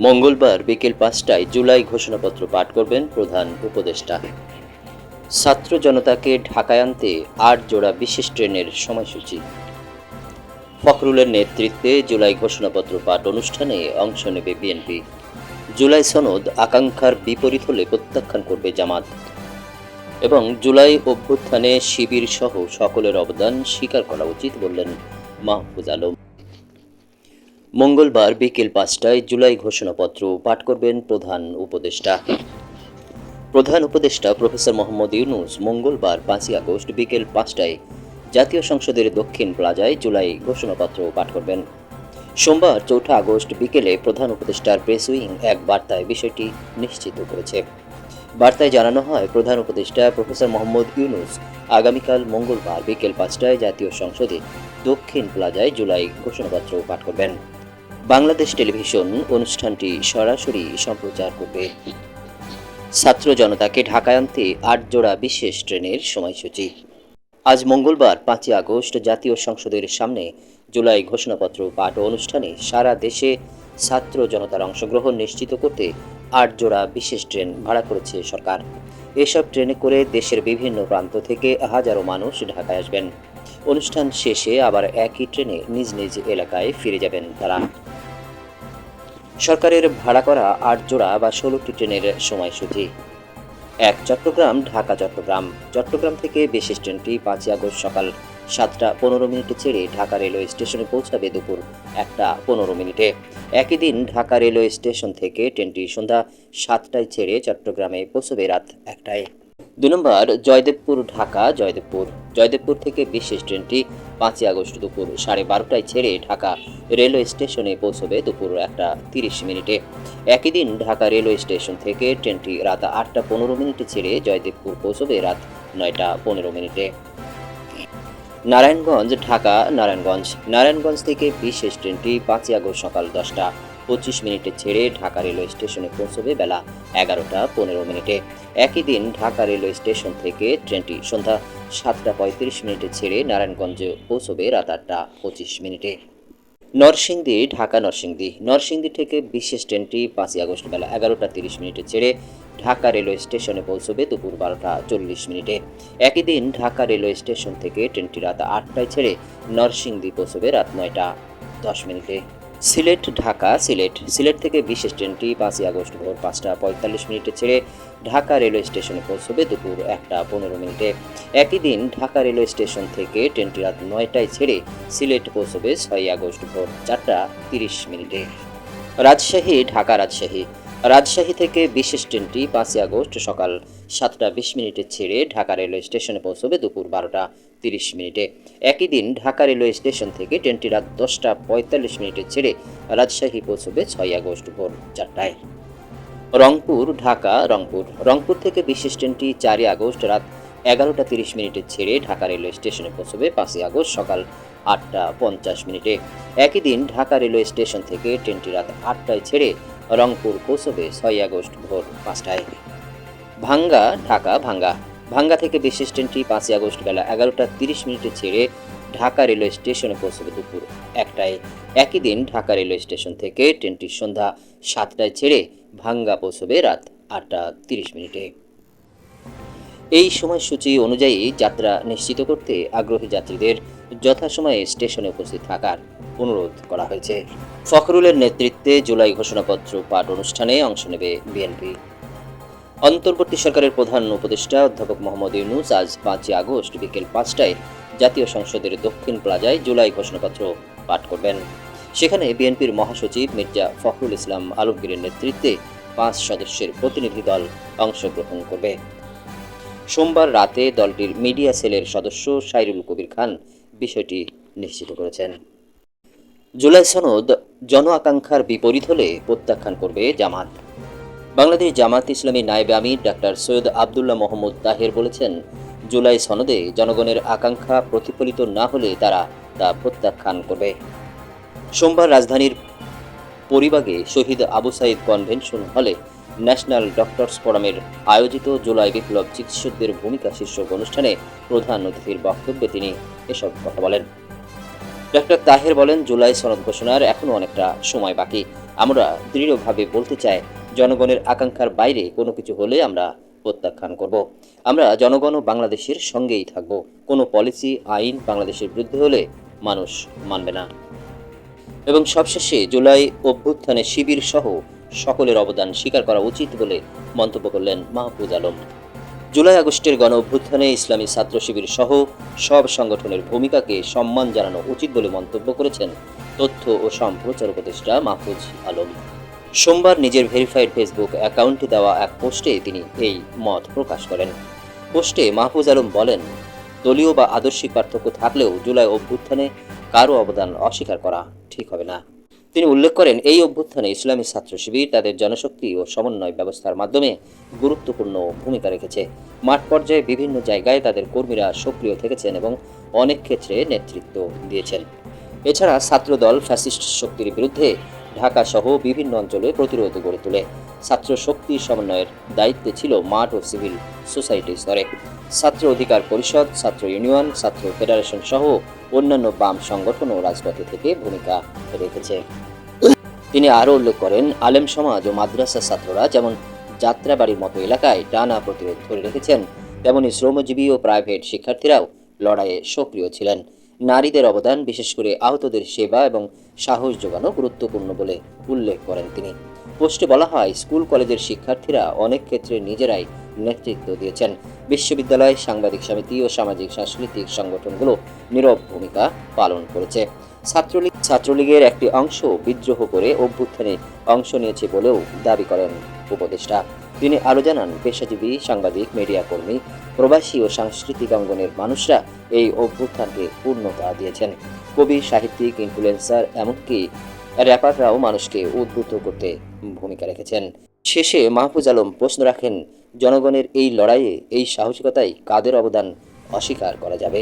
মঙ্গলবার বিকেল পাঁচটায় জুলাই ঘোষণাপত্র পাঠ করবেন প্রধান উপদেষ্টা। ছাত্র জনতাকে ঢাকায় আনতে আট জোড়া বিশেষ ট্রেনের সময়সূচি। ফখরুলের নেতৃত্বে জুলাই ঘোষণাপত্র পাঠ অনুষ্ঠানে অংশ নেবে বিএনপি। জুলাই সনদ আকাঙ্ক্ষার বিপরীত হলে প্রত্যাখ্যান করবে জামাত। এবং জুলাই অভ্যুত্থানে শিবির সহ সকলের অবদান স্বীকার করা উচিত বললেন মাহফুজ আলম। মঙ্গলবার বিকেল পাঁচটায় জুলাই ঘোষণাপত্র পাঠ করবেন প্রধান উপদেষ্টা। প্রধান উপদেষ্টা প্রফেসর মোহাম্মদ ইউনুস মঙ্গলবার পাঁচই আগস্ট বিকেল পাঁচটায় জাতীয় সংসদের দক্ষিণ প্লাজায় জুলাই ঘোষণাপত্র পাঠ করবেন। সোমবার চৌঠা আগস্ট বিকেলে প্রধান উপদেষ্টার প্রেস উইং এক বার্তায় বিষয়টি নিশ্চিত করেছে। বার্তায় জানানো হয়, প্রধান উপদেষ্টা প্রফেসর মোহাম্মদ ইউনুস আগামীকাল মঙ্গলবার বিকেল পাঁচটায় জাতীয় সংসদে দক্ষিণ প্লাজায় জুলাই ঘোষণাপত্র পাঠ করবেন। বাংলাদেশ টেলিভিশন অনুষ্ঠানটি সরাসরি সম্প্রচার করবে। ছাত্র জনতাকে ঢাকায় আনতে আট জোড়া বিশেষ ট্রেনের সময়সূচি। আজ মঙ্গলবার, পাঁচই আগস্ট, জাতীয় সংসদের সামনে জুলাই ঘোষণাপত্র পাঠ অনুষ্ঠানে সারা দেশে ছাত্র জনতার অংশগ্রহণ নিশ্চিত করতে আট জোড়া বিশেষ ট্রেন ভাড়া করেছে সরকার। এসব ট্রেনে করে দেশের বিভিন্ন প্রান্ত থেকে হাজারো মানুষ ঢাকায় আসবেন। অনুষ্ঠান শেষে আবার একই ট্রেনে নিজ নিজ এলাকায় ফিরে যাবেন তারা। সরকারের ভাড়া করা আট জোড়া বা ষোলোটি ট্রেনের সময়সূচি। এক চট্টগ্রাম, ঢাকা চট্টগ্রাম। চট্টগ্রাম থেকে বিশেষ ট্রেনটি পাঁচই আগস্ট সকাল সাতটা পনেরো মিনিটে ছেড়ে ঢাকা রেলওয়ে স্টেশনে পৌঁছাবে দুপুর একটা পনেরো মিনিটে। একই দিন ঢাকা রেলওয়ে স্টেশন থেকে ট্রেনটি সন্ধ্যা সাতটায় ছেড়ে চট্টগ্রামে পৌঁছবে রাত একটায়। দু নম্বর, জয়দেবপুর, ঢাকা, জয়দেবপুর। জয়দেবপুর থেকে বিশেষ ট্রেনটি পাঁচই আগস্ট দুপুর সাড়ে বারোটায় ছেড়ে ঢাকা রেলওয়ে স্টেশনে পৌঁছবে দুপুর একটা তিরিশ মিনিটে। একই দিন ঢাকা রেলওয়ে স্টেশন থেকে ট্রেনটি রাত আটটা পনেরো মিনিটে ছেড়ে জয়দেবপুর পৌঁছবে রাত নয়টা পনেরো মিনিটে। নারায়ণগঞ্জ, ঢাকা, নারায়ণগঞ্জ। নারায়ণগঞ্জ থেকে বিশেষ ট্রেনটি পাঁচই আগস্ট সকাল দশটা। পঁচিশ মিনিটে ছেড়ে ঢাকা রেলওয়ে স্টেশনে পৌঁছবে বেলা এগারোটা পনেরো মিনিটে। একই দিন ঢাকা রেলওয়ে স্টেশন থেকে ট্রেনটি সন্ধ্যা সাতটা পঁয়ত্রিশ মিনিটে ছেড়ে নারায়ণগঞ্জে পৌঁছবে রাত আটটা পঁচিশ মিনিটে। নরসিংদী, ঢাকা নরসিংদী। নরসিংদী থেকে বিশেষ ট্রেনটি পাঁচই আগস্ট বেলা এগারোটা তিরিশ মিনিটে ছেড়ে ঢাকা রেলওয়ে স্টেশনে পৌঁছবে দুপুর বারোটা চল্লিশ মিনিটে। একই দিন ঢাকা রেলওয়ে স্টেশন থেকে ট্রেনটি রাত আটটায় ছেড়ে নরসিংদী পৌঁছবে রাত নয়টা দশ মিনিটে। সিলেট, ঢাকা, সিলেট। সিলেট থেকে বিশেষ ট্রেনটি পাঁচই আগস্ট ভোর পাঁচটা পঁয়তাল্লিশ মিনিটে ছেড়ে ঢাকা রেলওয়ে স্টেশনে পৌঁছবে দুপুর একটা পনেরো মিনিটে। একই দিন ঢাকা রেলওয়ে স্টেশন থেকে ট্রেনটি রাত নয়টায় ছেড়ে সিলেট পৌঁছবে ছয়ই আগস্ট ভোর চারটা তিরিশ মিনিটে। রাজশাহী, ঢাকা রাজশাহী। রাজশাহী থেকে বিশেষ ট্রেনটি পাঁচই আগস্ট সকাল সাতটা বিশ মিনিটে ছেড়ে ঢাকা রেলওয়ে স্টেশনে পৌঁছবে দুপুর বারোটা তিরিশ মিনিটে। একই দিন ঢাকা রেলওয়ে স্টেশন থেকে ট্রেনটি রাত দশটা পঁয়তাল্লিশ মিনিটে ছেড়ে রাজশাহী পৌঁছবে ছয় আগস্ট ভোর চারটায়। রংপুর, ঢাকা, রংপুর। রংপুর থেকে বিশেষ ট্রেনটি চারই আগস্ট রাত এগারোটা তিরিশ মিনিটে ছেড়ে ঢাকা রেলওয়ে স্টেশনে পৌঁছবে পাঁচই আগস্ট সকাল আটটা পঞ্চাশ মিনিটে। একই দিন ঢাকা রেলওয়ে স্টেশন থেকে ট্রেনটি রাত আটটায় ছেড়ে রংপুর পৌঁছবে ছয় আগস্ট ভোর পাঁচটায়। ভাঙ্গা, ঢাকা, ভাঙ্গা। ভাঙ্গা থেকে বিশেষ ট্রেনটি পাঁচই আগস্ট বেলা এগারোটা তিরিশ মিনিটে ছেড়ে ঢাকা রেলওয়ে স্টেশনে পৌঁছবে দুপুর একটায়। একই দিন ঢাকা রেলওয়ে স্টেশন থেকে ট্রেনটি সন্ধ্যা সাতটায় ছেড়ে ভাঙ্গা পৌঁছবে রাত আটটা তিরিশ মিনিটে। এই সময়সূচি অনুযায়ী যাত্রা নিশ্চিত করতে আগ্রহী যাত্রীদের যথাসময়ে স্টেশনে উপস্থিত থাকার অনুরোধ করা হয়েছে। ফখরুলের নেতৃত্বে জুলাই ঘোষণাপত্র পাঠ অনুষ্ঠানে অংশ নেবে বিএনপি। অন্তর্বর্তী সরকারের প্রধান উপদেষ্টা অধ্যাপক মোহাম্মদ ইউনুস আজ পাঁচই আগস্ট বিকেল পাঁচটায় জাতীয় সংসদের দক্ষিণ প্লাজায় জুলাই ঘোষণাপত্র পাঠ করবেন। সেখানে বিএনপির মহাসচিব মির্জা ফখরুল ইসলাম আলমগীরের নেতৃত্বে পাঁচ সদস্যের প্রতিনিধি দল অংশগ্রহণ করবে। সোমবার রাতে দলটির মিডিয়া সেলের সদস্য সাইরুল কবির খান বিষয়টি নিশ্চিত করেছেন। জুলাই সনদ জন আকাঙ্ক্ষার বিপরীত হলে প্রত্যাখ্যান করবে জামাত। বাংলাদেশ জামাত ইসলামী নায়েবে আমির ডাক্তার সৈয়দ আবদুল্লাহ মোহাম্মদ তাহের বলেছেন, জুলাই সনদে জনগণের আকাঙ্ক্ষা প্রতিফলিত না হলে তারা তা প্রত্যাখ্যান করবে। সোমবার রাজধানীর পরিবাগে শহীদ আবু সাইদ কনভেনশন হলে ন্যাশনাল ডক্টরস ফোরামের আয়োজিত জুলাই বিপ্লব চিকিৎসকদের ভূমিকা শীর্ষক অনুষ্ঠানে প্রধান অতিথির বক্তব্যে তিনি এসব কথা বলেন। ডক্টর তাহের বলেন, জুলাই সনদ ঘোষণার এখনও অনেকটা সময় বাকি। আমরা দৃঢ়ভাবে বলতে চাই, জনগণের আকাঙ্ক্ষার বাইরে কোনো কিছু হলে আমরা প্রত্যাখ্যান করব। আমরা জনগণ ও বাংলাদেশের সঙ্গেই থাকব। কোনো পলিসি, আইন বাংলাদেশের বিরুদ্ধে হলে মানুষ মানবে না। এবং সবশেষে জুলাই অভ্যুত্থানে শিবির সহ সকলের অবদান স্বীকার করা উচিত বলে মন্তব্য করলেন মাহফুজ আলম। জুলাই আগস্টের গণ অভ্যুত্থানে ইসলামী ছাত্র শিবির সহ সব সংগঠনের ভূমিকাকে সম্মান জানানো উচিত বলে মন্তব্য করেছেন তথ্য ও সম্প্রচার উপদেষ্টা মাহফুজ আলম। সোমবার নিজের ভেরিফাইড ফেসবুক অ্যাকাউন্টে দেওয়া এক পোস্টে তিনি এই মত প্রকাশ করেন। পোস্টে মাহফুজ আলম বলেন, দলীয় বা আদর্শিক পার্থক্য থাকলেও জুলাই অভ্যুত্থানে কারও অবদান অস্বীকার করা ঠিক হবে না। তিনি উল্লেখ করেন, এই অভ্যুত্থানে ইসলামী ছাত্র শিবির তাদের জনশক্তি ও সমন্বয় ব্যবস্থার মাধ্যমে গুরুত্বপূর্ণ ভূমিকা রেখেছে। মাঠ পর্যায়ে বিভিন্ন জায়গায় তাদের কর্মীরা সক্রিয় থেকেছেন এবং অনেক ক্ষেত্রে নেতৃত্ব দিয়েছেন। এছাড়া ছাত্রদল ফ্যাসিস্ট শক্তির বিরুদ্ধে ঢাকা সহ বিভিন্ন অঞ্চলে প্রতিরোধ গড়ে তোলে। ছাত্র শক্তি সমন্বয়ের দায়িত্বে ছিল মাঠ ও সিভিল সোসাইটি স্তরে। ছাত্র অধিকার পরিষদ, ছাত্র ইউনিয়ন, ছাত্র ফেডারেশন সহ অন্যান্য বাম সংগঠন ও রাজপথে থেকে ভূমিকা রেখেছে। তিনি আরও উল্লেখ করেন, আলেম সমাজ ও মাদ্রাসা ছাত্ররা যেমন যাত্রাবাড়ির মতো এলাকায় টানা প্রতিরোধ ধরে রেখেছেন, তেমনি শ্রমজীবী ও প্রাইভেট শিক্ষার্থীরাও লড়াইয়ে সক্রিয় ছিলেন। নারীদের অবদান, বিশেষ করে আহতদের সেবা এবং সাহস যোগানো গুরুত্বপূর্ণ বলে উল্লেখ করেন তিনি। পোস্টে বলা হয়, স্কুল কলেজের শিক্ষার্থীরা অনেক ক্ষেত্রে নিজেরাই নেতৃত্ব দিয়েছেন। বিশ্ববিদ্যালয়, সাংবাদিক সমিতি ও সামাজিক সাংস্কৃতিক সংগঠনগুলো নীরব ভূমিকা পালন করেছে। ছাত্রলীগ, ছাত্রলীগের একটি অংশ বিদ্রোহ করে অভ্যুত্থানে অংশ নিয়েছে বলেও দাবি করেন উপদেষ্টা। তিনি আরও জানান, পেশাজীবী, সাংবাদিক, মিডিয়া কর্মী, প্রবাসী ও সাংস্কৃতিক অঙ্গনের মানুষরা এই অভ্যুত্থানকে পূর্ণতা দিয়েছেন। কবি, সাহিত্যিক, ইনফ্লুয়েন্সার এমনকি র্যাপাররাও মানুষকে উদ্বুদ্ধ করতে ভূমিকা রেখেছেন। শেষে মাহফুজ আলম প্রশ্ন রাখেন জনগণের এই লড়াইয়ে এই সাহসিকতায় কাদের অবদান অস্বীকার করা যাবে?